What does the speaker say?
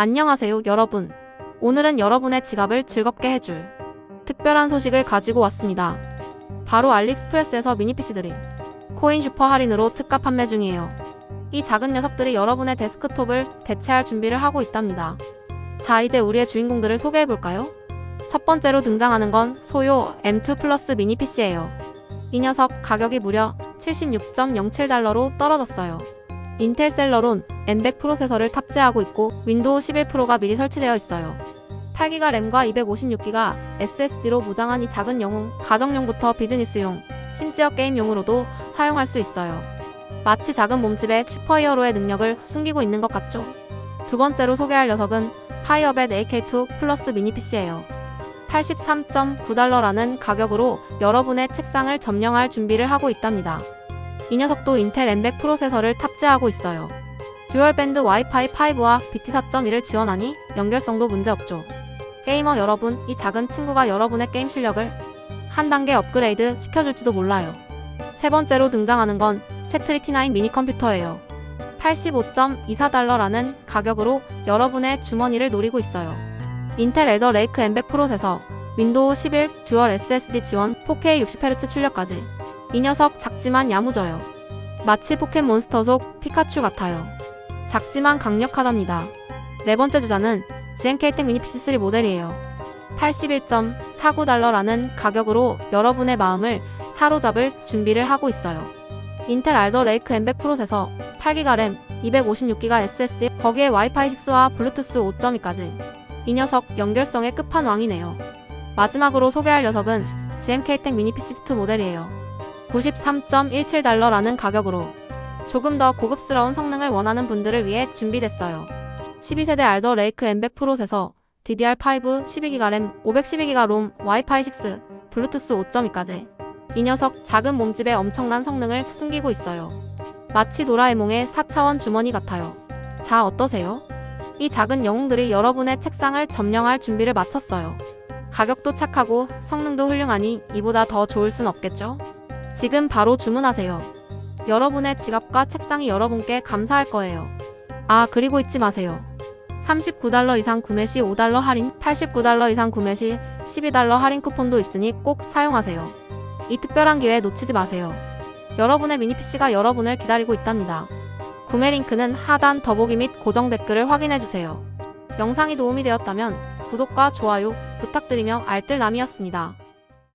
안녕하세요, 여러분. 오늘은 여러분의 지갑을 즐겁게 해줄 특별한 소식을 가지고 왔습니다. 바로 알리익스프레스에서 미니 PC들이 코인 슈퍼 할인으로 특가 판매 중이에요. 이 작은 녀석들이 여러분의 데스크톱을 대체할 준비를 하고 있답니다. 자, 이제 우리의 주인공들을 소개해 볼까요? 첫 번째로 등장하는 건 소요 M2 플러스 미니 PC예요. 이 녀석 가격이 무려 76.07달러로 떨어졌어요. 인텔 셀러론 M100 프로세서를 탑재하고 있고 윈도우 11 프로가 미리 설치되어 있어요. 8기가 램과 256기가 SSD로 무장한 이 작은 영웅, 가정용부터 비즈니스용, 심지어 게임용으로도 사용할 수 있어요. 마치 작은 몸집에 슈퍼히어로의 능력을 숨기고 있는 것 같죠? 두 번째로 소개할 녀석은 파이어벳 AK2 플러스 미니 PC예요. 83.9달러라는 가격으로 여러분의 책상을 점령할 준비를 하고 있답니다. 이 녀석도 인텔 M100 프로세서를 탑재하고 있어요. 듀얼밴드 와이파이 5와 BT 4.1을 지원하니 연결성도 문제없죠. 게이머 여러분, 이 작은 친구가 여러분의 게임 실력을 한 단계 업그레이드 시켜줄지도 몰라요. 세 번째로 등장하는 건 채트리-T9 미니 컴퓨터예요. 85.24달러라는 가격으로 여러분의 주머니를 노리고 있어요. 인텔 에더 레이크 M100 프로세서, 윈도우 11 듀얼 SSD 지원 4K 60Hz 출력까지. 이 녀석 작지만 야무져요. 마치 포켓몬스터 속 피카츄 같아요. 작지만 강력하답니다. 네 번째 주자는 GMK텍 미니 PC3 모델이에요. 81.49달러라는 가격으로 여러분의 마음을 사로잡을 준비를 하고 있어요. 인텔 알더 레이크 M100 프로세서, 8기가 램, 256기가 SSD, 거기에 와이파이 6와 블루투스 5.2까지. 이 녀석 연결성의 끝판왕이네요. 마지막으로 소개할 녀석은 GMK텍 미니 PC2 모델이에요. 93.17달러라는 가격으로 조금 더 고급스러운 성능을 원하는 분들을 위해 준비됐어요. 12세대 알더 레이크 M100 프로세서, DDR5 12기가 램, 512기가 롬, 와이파이 6, 블루투스 5.2까지. 이 녀석 작은 몸집에 엄청난 성능을 숨기고 있어요. 마치 도라에몽의 4차원 주머니 같아요. 자, 어떠세요? 이 작은 영웅들이 여러분의 책상을 점령할 준비를 마쳤어요. 가격도 착하고 성능도 훌륭하니 이보다 더 좋을 순 없겠죠? 지금 바로 주문하세요. 여러분의 지갑과 책상이 여러분께 감사할 거예요. 아, 그리고 잊지 마세요. 39달러 이상 구매 시 5달러 할인, 89달러 이상 구매 시 12달러 할인 쿠폰도 있으니 꼭 사용하세요. 이 특별한 기회 놓치지 마세요. 여러분의 미니 PC가 여러분을 기다리고 있답니다. 구매 링크는 하단 더보기 및 고정 댓글을 확인해 주세요. 영상이 도움이 되었다면 구독과 좋아요 부탁드리며 알뜰남이었습니다.